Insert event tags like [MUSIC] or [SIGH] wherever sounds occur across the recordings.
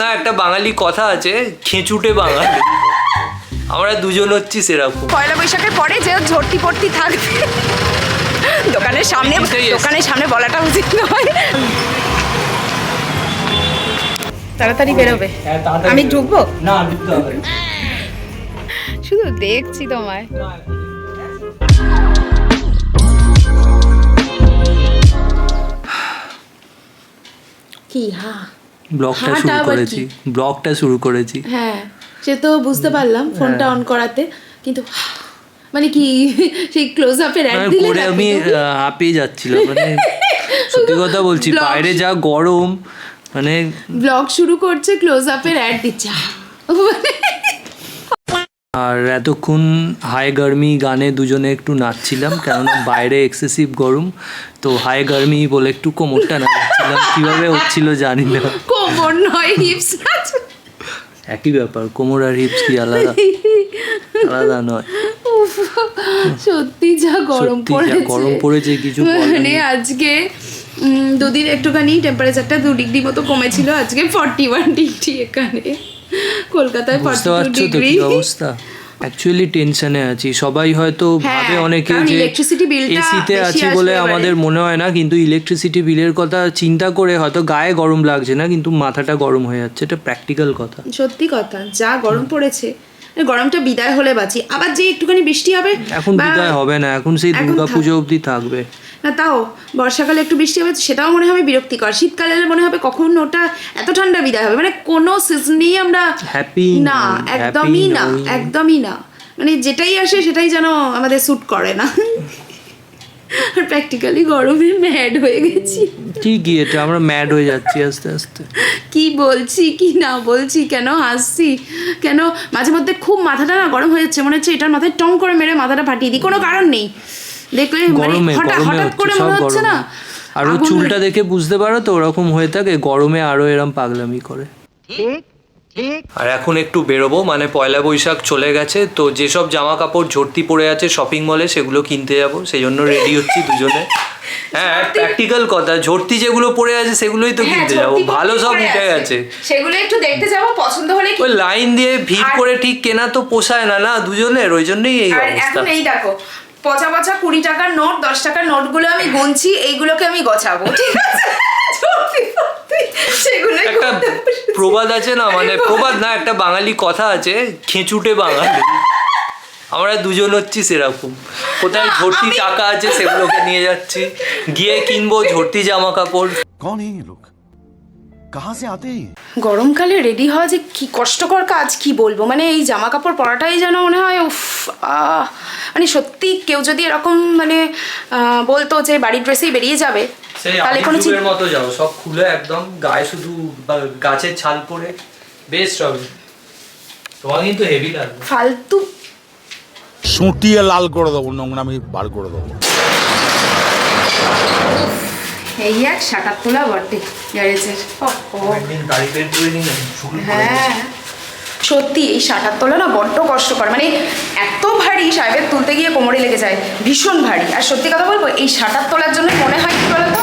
না একটা বাঙালি কথা আছে খেঁচুটে বাঙালি। আমরা দুজন হচ্ছি সেরকম। পয়লা বৈশাখের পরে যে ঝর্তি পড়তি থাকবে। দোকানের সামনে দোকানের সামনে বলাটা উচিত নয়। তাড়াতাড়ি বেরোবে। আমি ঢুকবো? না শুধু দেখছি তোমায়। কি হা? ব্লগটা শুরু করেছি। ব্লগটা শুরু করেছি। হ্যাঁ সে তো বুঝতে পারলাম ফোনটা অন করাতে। কিন্তু মানে কি সেই ক্লোজ আপের অ্যাড দিলে আমি? যাচ্ছিল হাঁপিয়ে যাচ্ছিলাম মানে [LAUGHS] সত্যি কথা বলছি বাইরে যা গরম মানে ব্লগ শুরু করছে ক্লোজ আপের অ্যাড দিচ্ছে। [LAUGHS] মানে আর এতক্ষণ হাই গার্মি গানে দুজনে একটু নাচছিলাম কেননা বাইরে এক্সেসিভ গরম তো হাই গার্মি বলে একটু কোমরটা নাচছিলাম কীভাবে হচ্ছিল জানি না। কোমর নয় হিপস একই ব্যাপার কোমর আর হিপস কি আলাদা? আলাদা নয়। উফ, সত্যি যা গরম পড়েছে গরম পড়েছে। কিছু মানে। আজকে দুদিন একটুখানি টেম্পারেচারটা দু ডিগ্রি মতো কমেছিল আজকে ফর্টি ওয়ান ডিগ্রি এখানে। কলকাতায় বুঝতে পারছ তো কি অবস্থা? অ্যাকচুয়ালি টেনশনে আছি। সবাই হয়তো হ্যাঁ, ভাবে অনেকে যে এসিতে আছি বলে আমাদের মনে হয় না কিন্তু ইলেকট্রিসিটি বিলের কথা চিন্তা করে হয়তো গায়ে গরম লাগছে না কিন্তু মাথাটা গরম হয়ে যাচ্ছে। এটা প্র্যাকটিক্যাল কথা। সত্যি কথা যা গরম পড়েছে গরমটা বিদায় হলে বাঁচি। আবার যে একটুখানি বৃষ্টি হবে এখন বিদায় হবে না এখন সেই দুর্গা পুজো অবধি থাকবে। না তাও বর্ষাকালে একটু বৃষ্টি হবে সেটাও মনে হবে বিরক্তিকর। শীতকালে মনে হবে কখন ওটা এত ঠান্ডা বিদায় হবে। মানে কোনো সিজনেই আমরা হ্যাপি না একদমই না একদমই না। মানে যেটাই আসে সেটাই যেন আমাদের স্যুট করে না। আর প্র্যাকটিক্যালি গরমে ম্যাড হয়ে গেছি। ঠিকই এটা আমরা ম্যাড হয়ে যাচ্ছি আস্তে আস্তে। কি বলছি কি না বলছি কেন হাসছি? কেন মাঝে মধ্যে খুব মাথাটা না গরম হয়ে যাচ্ছে মনে হচ্ছে এটার মাথায় টং করে মেরে মাথাটা ফাটিয়ে দিই কোনো কারণ নেই। দেখলে মানে গরমে হঠাৎ হঠাৎ করে সব মনে হচ্ছে না। আর ও চুলটা দেখে বুঝতে পারো তো ওরকম হয়ে থাকে গরমে আরও এরম পাগলামি করে। আর এখন একটু বেরোবো মানে পয়লা বৈশাখ চলে গেছে তো যেসব জামা কাপড় ঝর্তি পড়ে আছে শপিং মলে সেগুলো কিনতে যাব সেই জন্য রেডি হচ্ছি দুজনে। হ্যাঁ প্র্যাকটিক্যাল কথা ঝর্তি যেগুলো পড়ে আছে সেগুলোই তো হ্যাঁ, কিনতে যাব ভালো সব উঠে। গেছে সেগুলো একটু দেখতে যাব পছন্দ হলে ওই লাইন দিয়ে ভিড় করে ঠিক কেনা তো পোষায় না না দুজনের ওই জন্যই এই অবস্থা। এই দেখো পচা পচা কুড়ি টাকার নোট দশ টাকার নোটগুলো আমি গুনছি এইগুলোকে আমি গছাবো ঠিক আছে? [LAUGHS] সেগুলো একটা প্রবাদ আছে না? মানে প্রবাদ। না একটা বাঙালি কথা আছে খেঁচুটে বাঙালি। আমরা দুজন হচ্ছি সেরকম। কোথায় ভর্তি টাকা আছে সেগুলোকে নিয়ে যাচ্ছি। গিয়ে কিনবো ঝর্তি জামা কাপড় কোন লোক কাহা সে আতে গরমকালে রেডি হওয়া যে কি কষ্টকর কাজ কি বলব? মানে এই জামা কাপড় পরাটাই যেন মনে হয় উফ মানে সত্যি কেউ যদি এরকম মানে বলতো যে বাড়ির ড্রেসেই বেরিয়ে যাবে তাহলে কোনো চিন্তা মতো যাও সব খুলে একদম গায়ে শুধু গাছের ছাল পরে বেস্ট হবে তোমার কিন্তু হেভি লাগবে। ফালতু সুটিয়ে লাল করে দেবো নোংরামি বার করে দেবো। এই এক শাটার তোলা বটে গ্যারেজের। হ্যাঁ। সত্যি এই শাটার তোলা না বড্ড কষ্টকর। মানে এত ভারী সাহেবের তুলতে গিয়ে কোমরে লেগে যায় ভীষণ ভারী। আর সত্যি কথা বলব এই শাটার তোলার জন্য মনে হয় কি বলতো?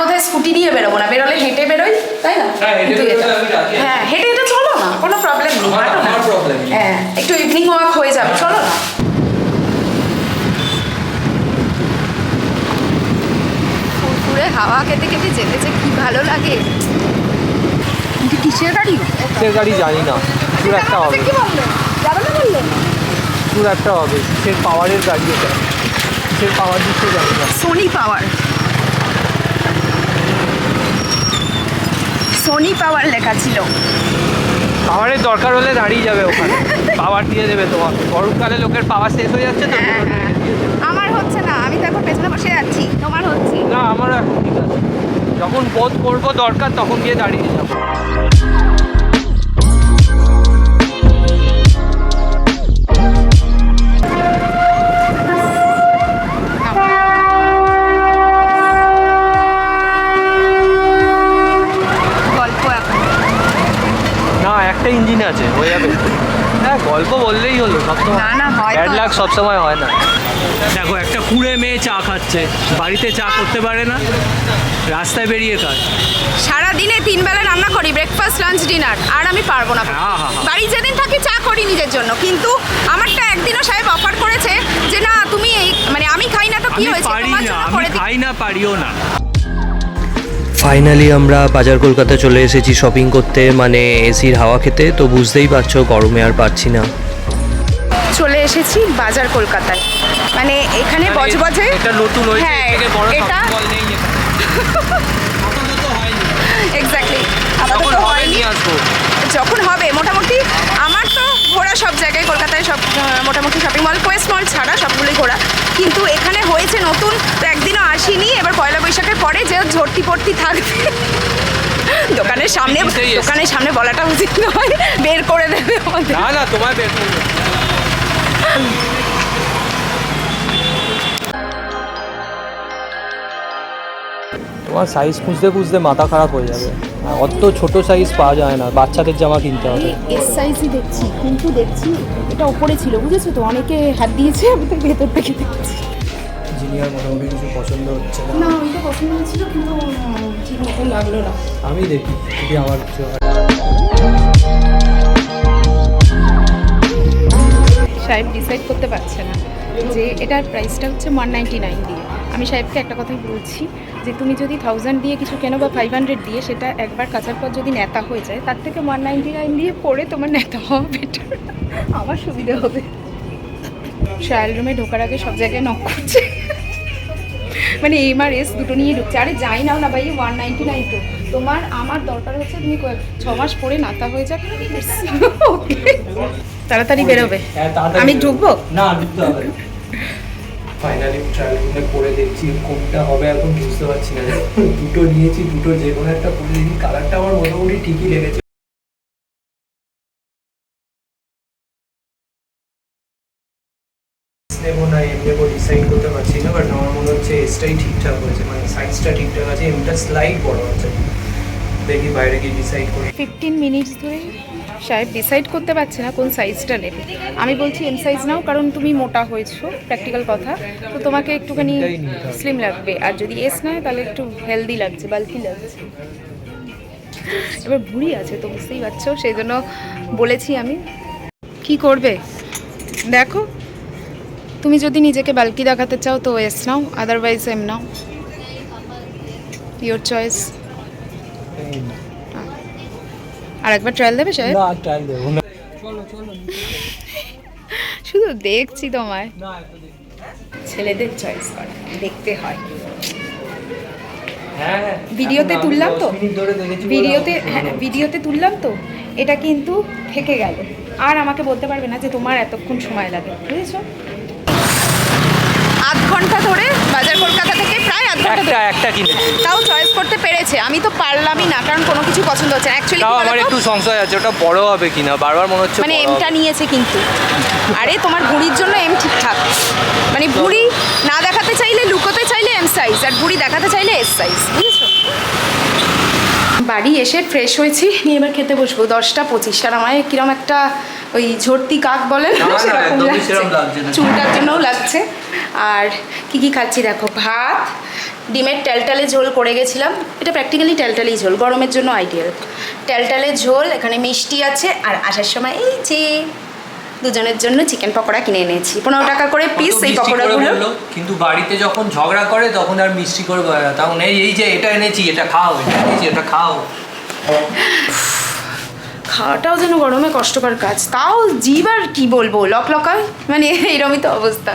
বোধহয় স্কুটি নিয়ে বেরোবো না। বেরোলে হেঁটে বেরোই তাই না? হ্যাঁ, হেঁটে। হ্যাঁ হেঁটে হেঁটে চলো না কোনো প্রবলেম নেই আমার- হাঁটো না। হ্যাঁ একটু ইভিনিং ওয়াক হয়ে যাবে চলো না। ফুরফুরে হাওয়া খেতে খেতে যেতে যে কি ভালো লাগে। কিন্তু কিসের গাড়ি? কিসের গাড়ি জানি না কিছু একটা হবে। কি বলল? যাবে না বললে? কিছু একটা হবে কিসের পাওয়ারের গাড়ি এটা? কিসের পাওয়ার দিচ্ছে জানি না। সোনি পাওয়ার সোনি পাওয়ার লেখা ছিল। পাওয়ারের দরকার হলে দাঁড়িয়ে যাবে ওখানে। পাওয়ার দিয়ে দেবে তোমার গরমকালে লোকের পাওয়ার শেষ হয়ে যাচ্ছে না। আমার হচ্ছে না আমি তো এখন পেছনে বসে যাচ্ছি তোমার হচ্ছে? না আমার এখন ঠিক আছে। যখন বোধ করব দরকার তখন গিয়ে দাঁড়িয়ে যাব। একটা ইঞ্জিন আছে হয়ে যাবে। হ্যাঁ গল্প বললেই হলো সবসময় না, না, হয় ব্যাড লাক সবসময় হয় না। দেখো একটা কুড়ে মেয়ে চা খাচ্ছে বাড়িতে চা করতে পারে না রাস্তায় বেরিয়ে কাজ। সারা দিনে তিন বেলা রান্না করি ব্রেকফাস্ট লাঞ্চ ডিনার আর আমি পারব না। হ্যাঁ, হ্যাঁ। বাড়ি যেদিন থাকি চা করি নিজের জন্য কিন্তু আমারটা একদিনও সাহেব অফার করেছে যে না তুমি এই মানে আমি খাই না তো কি আমি হয়েছে? তোমার না জন্য আমি করে দিই খাই না পারিও না। ফাইনালি আমরা বাজার কলকাতা চলে এসেছি শপিং করতে মানে এসির হাওয়া খেতে তো বুঝতেই পারছ গরমে আর পাচ্ছি না। চলে এসেছি বাজার কলকাতায়। মানে এখানে বজবজে এটা নতুন হয়েছে হ্যাঁ, এর থেকে বড় এটা shopping নেই। এক্স্যাক্টলি যখন আপাতত হবে হয়নি। যখন হবে মোটামুটি আমার তো ঘোরা সব জায়গায় কলকাতায় সব মোটামুটি শপিং মল কোয়েস্ট মল ছাড়া সবগুলোই ঘোরা। কিন্তু এখানে হয়েছে নতুন তো একদিনও আসিনি। পড়তি থাকবে। দোকানের সামনে দোকানের সামনে বলাটা উচিত নয় বের করে দেবে আমাদের। না না তোমায় বের করব তোমার সাইজ খুঁজতে খুঁজতে মাথা খারাপ হয়ে যাবে। অত ছোট সাইজ পাওয়া যায় না বাচ্চাদের জামা কিনতে হবে। এস সাইজই দেখছি কিন্তু দেখছি এটা ওপরে ছিল বুঝেছ তো? অনেকে হাত দিয়েছে আমি তো ভেতর থেকে দেখছি। জিনিয়ার মোটামুটি কিছু পছন্দ হচ্ছে না? না ওইটা পছন্দ হয়েছিল কিন্তু ঠিক মতো লাগল না। আমি দেখি যদি আমার কিছু হয়। সাহেব ডিসাইড করতে পারছে না যে এটার প্রাইসটা হচ্ছে ওয়ান নাইনটি নাইন দিয়ে। আমি সাহেবকে একটা কথাই বলছি যে তুমি যদি থাউজেন্ড দিয়ে কিছু কেনো বা ফাইভ হান্ড্রেড দিয়ে সেটা একবার কাচার পর যদি নেতা হয়ে যায় তার থেকে ওয়ান নাইনটি নাইন দিয়ে পরে তোমার নেতা হওয়া বেটার আমার সুবিধা হবে। ট্রায়াল রুমে ঢোকার আগে সব জায়গায় নক করছে। মানে এম আর এস দুটো নিয়ে ঢুকছে। আরে যাই নাও না ভাই ওয়ান নাইনটি নাইন তো। তোমার আমার দরকার হচ্ছে তুমি ছ মাস পরে নাতা হয়ে যাক। তাড়াতাড়ি বেরোবে। হ্যাঁ, আমি ঢুকবো? না ঢুকতে হবে। ফাইনালি ট্রায়াল রুমে করে দেখছি কোনটা হবে এখন বুঝতে পারছি না। দুটো নিয়েছি দুটো যে কোনো একটা দেখি। কালারটা আমার মোটামুটি ঠিকই লেগেছে। নেব না এম নেব ডিসাইড করতে পারছি না বাট আমার মনে হচ্ছে এসটাই ঠিকঠাক হয়েছে মানে সাইজটা ঠিকঠাক আছে এমটা স্লাইড বড় আছে। দেখি বাইরে গিয়ে ডিসাইড করি। ফিফটিন মিনিটস ধরে সাহেব ডিসাইড করতে পারছে না কোন সাইজটা নেবে। আমি বলছি এম সাইজ নাও কারণ তুমি মোটা হয়েছো প্র্যাকটিক্যাল কথা। তো তোমাকে একটুখানি। স্লিম লাগবে। আর যদি এস নেয় তাহলে একটু হেলদি লাগছে বাল্কি লাগছে। এবার ভুঁড়ি আছে তো বুঝতেই পারছ সেই জন্য বলেছি আমি। কি করবে? দেখো। তুমি যদি নিজেকে বাল্কি দেখাতে চাও তো S now otherwise M now your choice আর একবার ট্রায়াল দেবে সাহেব? না ট্রায়াল দেবো না। [LAUGHS] শুধু দেখছি তোমায়। না ছেলেদের চয়েস করা দেখতে হয়। হ্যাঁ হ্যাঁ। ভিডিওতে তুললাম তো। ভিডিওতে হ্যাঁ ভিডিওতে তুললাম তো। এটা কিন্তু থেকে গেল। আর আমাকে বলতে পারবে না যে তোমার এতক্ষণ সময় লাগে বুঝেছ? আধ ঘণ্টা ধরে বাজার কলকাতা থেকে প্রায় আধ ঘণ্টা একটা একটা কিনেছি তাও চয়েস করতে পেরেছে। আমি তো পারলামই না কারণ কোনো কিছু পছন্দ হচ্ছে অ্যাকচুয়ালি তাও আমার একটু সংশয় আছে ওটা বড় হবে কিনা? বারবার মনে হচ্ছে মানে এমটা নিয়েছে কিন্তু। আরে তোমার ভুঁড়ির জন্য এম ঠিকঠাক। মানে ভুঁড়ি না দেখাতে চাইলে লুকোতে চাইলে এম সাইজ আর ভুঁড়ি দেখাতে চাইলে এস সাইজ বুঝেছ? বাড়ি এসে ফ্রেশ হয়েছি। নিয়ে এবার খেতে বসবো দশটা পঁচিশ আর আমায় কিরম একটা ওই ঝর্তি কাক বলে। চুলটার জন্যও লাগছে। আর কি কি খাচ্ছি দেখো? ভাত ডিমের ট্যালটালে ঝোল করে গেছিলাম। এটা প্র্যাকটিক্যালি ট্যালটালেই ঝোল গরমের জন্য আইডিয়াল ট্যালটালে ঝোল এখানে মিষ্টি আছে আর আসার সময় এই যে দুজনের জন্য চিকেন পকোড়া কিনে এনেছি। পনেরো টাকা করে পিস এই পকোড়াগুলো। কিন্তু বাড়িতে যখন ঝগড়া করে তখন আর মিষ্টি করে তখন এই এই যে এটা এনেছি এটা খাও এটা এনেছি এটা খাও। [LAUGHS] খাওয়াটাও যেন গরমে কষ্টকর কাজ। তাও জীব আর কি বলব? লক লকায় মানে এইরকমই তো অবস্থা।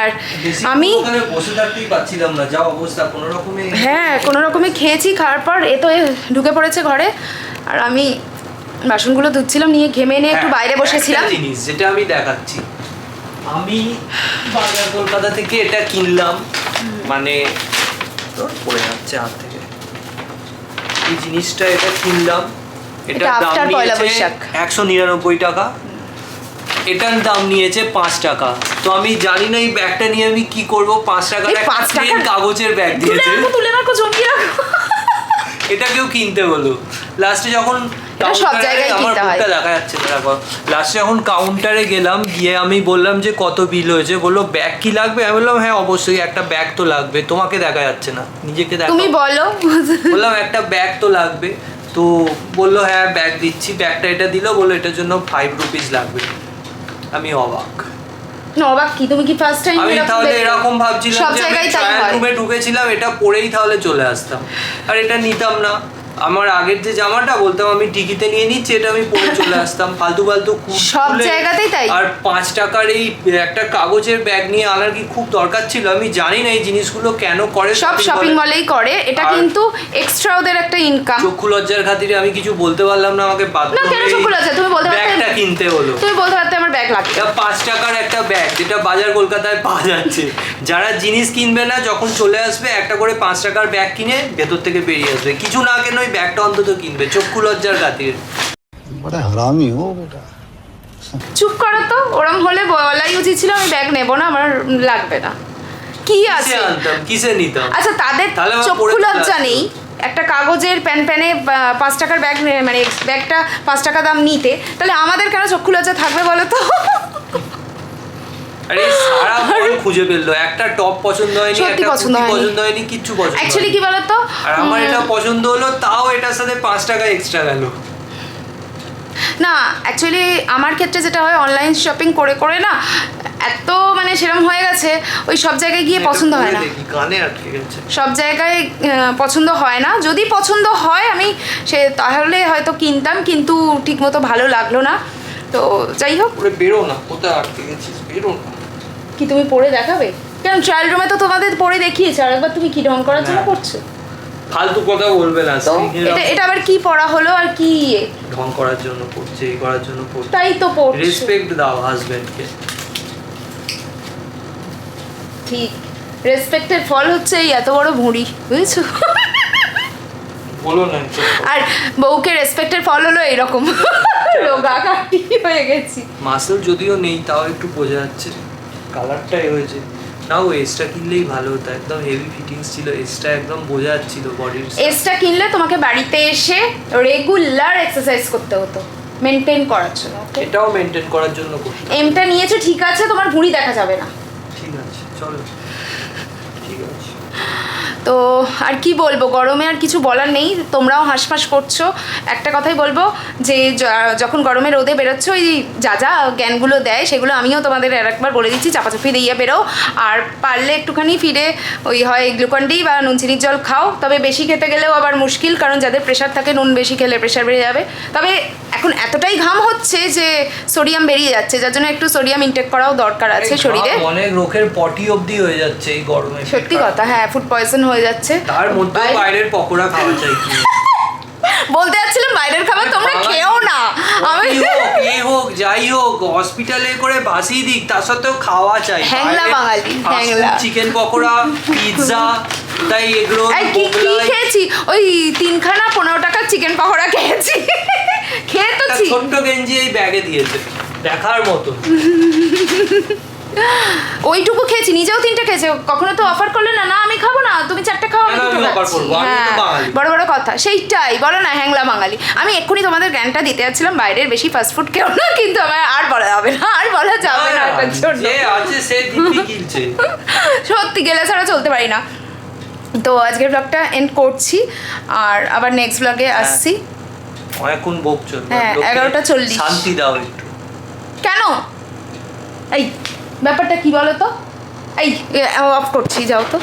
আর আমি হ্যাঁ কোনো রকমে খেয়েছি খাওয়ার পর এ তো ঢুকে পড়েছে ঘরে। আর আমি বাসনগুলো ধুচ্ছিলাম নিয়ে ঘেমে নিয়ে একটু হ্যাঁ, বাইরে বসেছিলাম। জিনিস যেটা আমি দেখাচ্ছি। আমি বাজার কলকাতা থেকে এটা কিনলাম। মানে পড়ে যাচ্ছে হাত থেকে। এই জিনিসটা এটা কিনলাম। এটা এটার দাম পয়লা বৈশাখ। একশো নিরানব্বই টাকা। এটার দাম নিয়েছে পাঁচ টাকা। তো আমি জানি না এই ব্যাগটা নিয়ে আমি কি করব পাঁচ টাকার পাঁচ টাকার- কাগজের ব্যাগ দিয়েছে। তুলে রাখো জমিয়ে রাখো। এটা কেউ কিনতে বলো। লাস্টে যখন সব কাউন্টারে জায়গায় কিনতে হয়। দেখা যাচ্ছে লাস্টে যখন কাউন্টারে গেলাম গিয়ে আমি বললাম যে কত বিল হয়েছে? বলল ব্যাগ কি লাগবে? আমি বললাম হ্যাঁ অবশ্যই একটা ব্যাগ তো লাগবে। তোমাকে দেখা যাচ্ছে না নিজেকে দেখো তুমি বলো। বললাম একটা ব্যাগ তো লাগবে। তো বলল হ্যাঁ ব্যাগ দিচ্ছি ব্যাগটা এটা দিলো বলল এটার জন্য ফাইভ রুপিস লাগবে। আমি অবাক। না অবাক কি? তুমি কি ফার্স্ট টাইম আমি তাহলে এরকম ভাবছিলাম যে আমি ট্রায়াল রুমে ঢুকেছিলাম এটা পরেই তাহলে চলে আসতাম। আর এটা নিতাম না। আমার আগের যে জামাটা বলতাম আমি টিকিতে নিয়ে নিচ্ছি এটা আমি পরে চলে [LAUGHS] আসতাম। ফালতু ফালতু সব জায়গাতেই তাই। আর পাঁচ টাকার এই একটা কাগজের ব্যাগ নিয়ে আনার কি খুব দরকার ছিল? আমি জানি না এই জিনিসগুলো কেন করে সব শপিং মলেই করে। এটা কিন্তু এক্সট্রা ওদের একটা ইনকাম চক্ষু লজ্জার খাতিরে আমি কিছু বলতে পারলাম না আমাকে বাধ্য না, কেন চক্ষু লজ্জা? তুমি বলতে পারতে- ব্যাগটা কিনতে হলো। তুমি বলতে পারতে আমার ব্যাগ লাগবে এটা পাঁচ টাকার একটা ব্যাগ যেটা বাজার কলকাতায় পাওয়া যাচ্ছে। যারা জিনিস কিনবে না যখন চলে আসবে একটা করে পাঁচ টাকার ব্যাগ কিনে ভেতর থেকে বেরিয়ে আসবে। কিছু না কেন ওই ব্যাগটা অন্তত কিনবে চক্ষু লজ্জার খাতির। বড় হারামি ও। বেটা চুপ করো তো ওরম হলে বলাই উচিত ছিল আমি ব্যাগ নেব না আমার লাগবে না। কি আছে? কিসে নিতাম? আচ্ছা তাদের চক্ষু লজ্জা নেই। একটা কাগজের প্যান প্যানে পাঁচ টাকার ব্যাগ মানে ব্যাগটা পাঁচ টাকা দাম নিতে তাহলে আমাদের কেন চক্ষু লজ্জা থাকবে বলো তো? আরে সারা বল খুঁজে একটা টপ পছন্দ হয়নি একটা পছন্দ হয়নি। পছন্দ হয়নি কিচ্ছু পছন্দ অ্যাকচুয়ালি কি বলতো? আর আমার এটা পছন্দ হলো তাও এটার সাথে পাঁচ টাকা এক্সট্রা গেল। না অ্যাকচুয়ালি আমার ক্ষেত্রে যেটা হয় অনলাইন শপিং করে করে না এত মানে সেরকম হয়ে গেছে ওই সব জায়গায় গিয়ে পছন্দ হয় না। সব জায়গায় পছন্দ হয় না। যদি পছন্দ হয় আমি সে তাহলে হয়তো কিনতাম কিন্তু ঠিকমতো ভালো লাগল না। তো যাই হোক। বেরো না কোথায় আটকে গেছিস? বেরো না। কি তুমি পরে দেখাবে? কেন ট্রায়াল রুমে তো তোমাদের পরে দেখিয়েছে আর একবার তুমি কি ঢং করার জন্য। করছ? ফালতু কথা বলবে না তো এটা এটা আবার কি পড়া হলো আর কি? ইয়ে? ঢং করার জন্য পড়ছে এই করার জন্য পড়ছে। তাই তো পড়ছো। রেসপেক্ট দাও হাজবেন্ডকে ঠিক। রেসপেক্টের ফল হচ্ছে এই এত বড় ভুঁড়ি বুঝেছ? বলো না আর বউকে রেসপেক্টের ফল হলো এরকম [LAUGHS] রোগা কাটি হয়ে গেছি। মাসেল যদিও নেই তাও একটু বোঝা যাচ্ছে। কালারটাই হয়েছে। নাও এসটা কিনলেই ভালো হতো। একদম হেভি ফিটিংস ছিল এসটা একদম বোঝা যাচ্ছিল বডির এসটা কিনলে তোমাকে বাড়িতে এসে রেগুলার এক্সারসাইজ করতে হতো মেনটেন করার জন্য? এটাও মেনটেন করার জন্য করতে এমটা নিয়েছো ঠিক আছে তোমার ভুঁড়ি দেখা যাবে না। ঠিক আছে চলো। তো আর কি বলব? গরমে আর কিছু বলার নেই। তোমরাও হাঁসফাঁস করছ। একটা কথাই বলব যে যখন গরমে রোদে বেরোচ্ছ ওই যা যা জ্ঞানগুলো দেয় সেগুলো আমিও তোমাদের আর একবার বলে দিচ্ছি। চাপাচাপি দিয়ে বেরো আর পারলে একটুখানি ফিরে ওই হয় গ্লুকন ডি বা নুন চিনির জল খাও। তবে বেশি খেতে গেলেও আবার মুশকিল কারণ যাদের প্রেশার থাকে নুন বেশি খেলে প্রেশার বেড়ে যাবে। তবে এখন এতটাই ঘাম হচ্ছে যে সোডিয়াম বেরিয়ে যাচ্ছে। যার জন্য একটু সোডিয়াম ইনটেক করাও দরকার আছে শরীরে। অনেক লোকের পটি অবধি হয়ে যাচ্ছে এই গরমে। সত্যি কথা হ্যাঁ ফুড পয়জন হয়ে যাচ্ছে। তার মধ্যে বাইরের পকোড়া খাওয়া চাই কি? [LAUGHS] বলতে যাচ্ছিলাম বাইরের খাবার তোমরা খেও না। আমি কি হোক যাই হোক হসপিটালে করে ভাসিয়ে দিক তার সত্ত্বেও খাওয়া চাই হ্যাংলা বাঙালি, হ্যাংলা। চিকেন পকোড়া পিৎজা তাই এগুলো কি কি খেয়েছি? ওই তিনখানা পনেরো টাকার চিকেন পকোড়া খেয়েছি। [LAUGHS] খেয়ে তো ছোট্ট গেঞ্জি এই ব্যাগে দিয়েছে দেখার মতো। [LAUGHS] ওইটুকু খেয়েছি নিজেও তিনটে খেয়েছে। কখনো তো অফার করলে না না আমি খাব না তুমি চারটে খাও আমি কেন দুটো খাচ্ছি। হ্যাঁ। বড় বড় কথা সেইটাই বলো না হ্যাংলা বাঙালি। আমি এক্ষুনি তোমাদের জ্ঞানটা দিতে যাচ্ছিলাম বাইরের বেশি ফাস্ট ফুড কেউ না কিন্তু আমার আর বলা যাবে না আর বলা যাবে না জন্য। [LAUGHS] সত্যি গেলে ছাড়া চলতে পারি না। তো আজকের ব্লগটা এন্ড করছি আর আবার নেক্সট ব্লগে আসছি। অনেকক্ষণ বকছো হ্যাঁ, এগারোটা চল্লিশ। শান্তি দাও একটু। কেন? এই ব্যাপারটা কি বলো তো? এই অফ করছি যাও তো।